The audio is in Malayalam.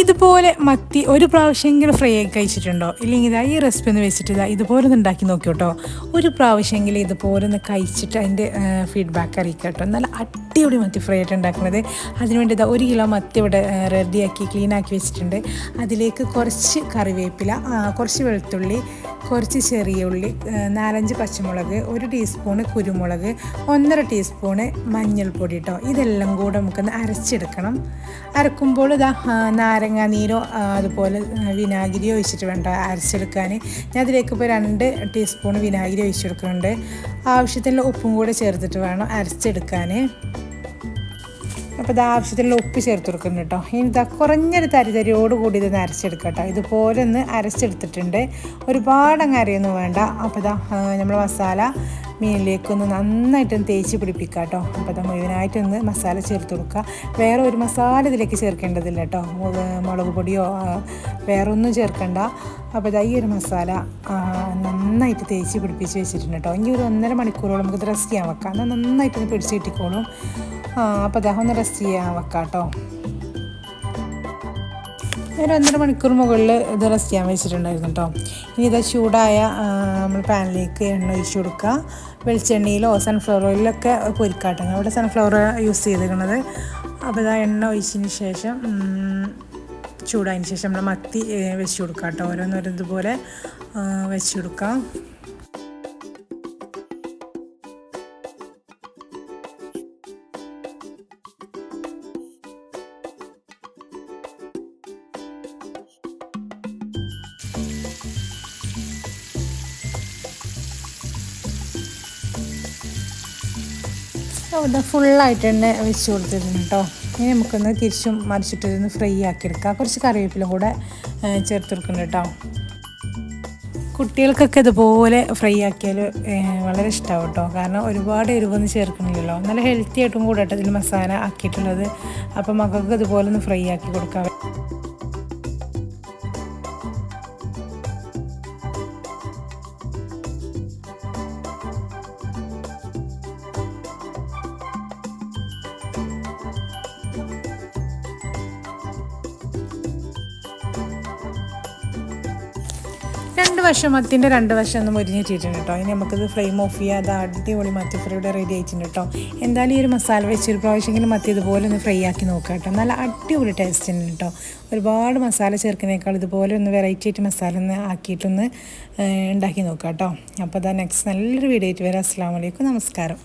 ഇതുപോലെ മത്തി ഒരു പ്രാവശ്യമെങ്കിലും ഫ്രൈ ആയി കഴിച്ചിട്ടുണ്ടോ? ഇല്ലെങ്കിൽ ഇതാ ഈ റെസിപ്പി ഒന്ന് വെച്ചിട്ട് ഇതാ ഇതുപോലെ ഒന്ന് ഉണ്ടാക്കി നോക്കി കേട്ടോ ഒരു പ്രാവശ്യമെങ്കിലും ഇതുപോലെ ഒന്ന് കഴിച്ചിട്ട് അതിന്റെ ഫീഡ്ബാക്ക് അറിയിക്കാം കേട്ടോ നല്ല അടിപൊളി മത്തി ഫ്രൈ ആയിട്ട് ഉണ്ടാക്കുന്നത്. അതിനുവേണ്ടി ഒരു കിലോ മത്തി ഇവിടെ റെഡിയാക്കി ക്ലീനാക്കി വെച്ചിട്ടുണ്ട്. അതിലേക്ക് കുറച്ച് കറിവേപ്പില കുറച്ച് വെളുത്തുള്ളി കുറച്ച് ചെറിയ ഉള്ളി നാലഞ്ച് പച്ചമുളക് ഒരു ടീസ്പൂണ് കുരുമുളക് ഒന്നര ടീസ്പൂണ് മഞ്ഞൾപ്പൊടി കേട്ടോ ഇതെല്ലാം കൂടെ നമുക്കൊന്ന് അരച്ചെടുക്കണം. അരക്കുമ്പോൾ ഇതാ നാരങ്ങ നീരോ അതുപോലെ വിനാഗിരി ഒഴിച്ചിട്ട് വേണ്ട അരച്ചെടുക്കാൻ. ഞാൻ അതിലേക്ക് ഇപ്പോൾ രണ്ട് ടീസ്പൂൺ വിനാഗിരി ഒഴിച്ചെടുക്കുന്നുണ്ട്. ആവശ്യത്തിനുള്ള ഉപ്പും കൂടെ ചേർത്തിട്ട് വേണം അരച്ചെടുക്കാൻ. അപ്പോൾ ഇത് ആവശ്യത്തിനുള്ള ഉപ്പ് ചേർത്ത് കൊടുക്കുന്നുണ്ട് കേട്ടോ. ഇനി ഇതാ കുറഞ്ഞൊരു തരി തരിയോട് കൂടി ഇത് അരച്ചെടുക്കാം കേട്ടോ. ഇതുപോലെ ഒന്ന് അരച്ചെടുത്തിട്ടുണ്ട്. ഒരുപാട് അങ്ങ് അരയൊന്നും വേണ്ട. അപ്പോൾ ഇതാ നമ്മൾ മസാല മീനിലേക്കൊന്ന് നന്നായിട്ടൊന്ന് തേച്ച് പിടിപ്പിക്കുക കേട്ടോ അപ്പോൾ അത് മുഴുവനായിട്ടൊന്ന് മസാല ചേർത്ത് കൊടുക്കുക വേറെ ഒരു മസാല ഇതിലേക്ക് ചേർക്കേണ്ടതില്ല കേട്ടോ മുളക് പൊടിയോ വേറെ ഒന്നും ചേർക്കണ്ട. അപ്പോൾ ഇതാ ഈ ഒരു മസാല നന്നായിട്ട് തേച്ച് പിടിപ്പിച്ച് വെച്ചിട്ടുണ്ട് കേട്ടോ ഇനി ഒരു ഒന്നര മണിക്കൂറോളം നമുക്ക് റെസ്റ്റ് ചെയ്യാൻ വെക്കാം. എന്നാൽ നന്നായിട്ടൊന്ന് പിടിച്ച് കിട്ടിക്കോളും. അപ്പോൾ ദാഹം ഒന്ന് റെസ്റ്റ് ചെയ്യാൻ വെക്കാം കേട്ടോ ഒരു ഒന്നര മണിക്കൂർ മുകളിൽ ഇത് റെസ്റ്റ് ചെയ്യാൻ വെച്ചിട്ടുണ്ടായിരുന്നു കേട്ടോ ഇനി ഇത് ചൂടായ നമ്മൾ പാനിലേക്ക് എണ്ണ ഒഴിച്ച് കൊടുക്കുക. വെളിച്ചെണ്ണയിലോ സൺഫ്ലവർ ഓയിലൊക്കെ പൊരിക്കാട്ടോ അവിടെ സൺഫ്ലവർ യൂസ് ചെയ്തിരിക്കുന്നത്. അപ്പോൾ ഇതാ എണ്ണ ഒഴിച്ചതിന് ശേഷം ചൂടായതിന് ശേഷം നമ്മൾ മത്തി വെച്ച് കൊടുക്കാം കേട്ടോ ഓരോന്നോരോ ഇതുപോലെ വെച്ച് കൊടുക്കാം അവിടെ ഫുള്ളായിട്ട് തന്നെ വെച്ച് കൊടുത്തിരുന്നു കേട്ടോ ഇനി നമുക്കൊന്ന് തിരിച്ചും മറിച്ചിട്ട് ഇതൊന്ന് ഫ്രൈ ആക്കി എടുക്കാം കുറച്ച് കറിവേപ്പിലും കൂടെ ചേർത്ത് കൊടുക്കുന്നുണ്ട് കേട്ടോ കുട്ടികൾക്കൊക്കെ ഇതുപോലെ ഫ്രൈ ആക്കിയാൽ വളരെ ഇഷ്ടമാവും കേട്ടോ കാരണം ഒരുപാട് എരിവൊന്നും ചേർക്കുന്നില്ലല്ലോ നല്ല ഹെൽത്തി ആയിട്ടും കൂടെ ഇതിൽ മസാല ആക്കിയിട്ടുള്ളത്. അപ്പം മക്കൾക്ക് ഇതുപോലെ ഒന്ന് ഫ്രൈ ആക്കി കൊടുക്കാം രണ്ട് വശം മത്തിന്റെ രണ്ട് വശം ഒന്ന് മുരിഞ്ഞിട്ടിട്ടുണ്ട് കേട്ടോ ഇനി നമുക്കിത് ഫ്ലെയിം ഓഫ് ചെയ്യാം. അത് അടിപൊളി മത്തി ഫ്രൈ ഇവിടെ റെഡി ആയിട്ടുണ്ട് കേട്ടോ എന്തായാലും ഈ ഒരു മസാല വെച്ച് ഒരു പ്രാവശ്യമെങ്കിലും മത്തി ഇതുപോലെ ഒന്ന് ഫ്രൈ ആക്കി നോക്കാം കേട്ടോ നല്ല അടിപൊളി ടേസ്റ്റ് ഉണ്ട് കേട്ടോ ഒരുപാട് മസാല ചേർക്കുന്നേക്കാൾ ഇതുപോലെ ഒന്ന് വെറൈറ്റി ആയിട്ട് മസാല ഒന്ന് ആക്കിയിട്ടൊന്ന് ഉണ്ടാക്കി നോക്കാം കേട്ടോ അപ്പോൾ അതാ നെക്സ്റ്റ് നല്ലൊരു വീഡിയോ ആയിട്ട് വരാം. അസ്സാം വലൈക്കും നമസ്കാരം.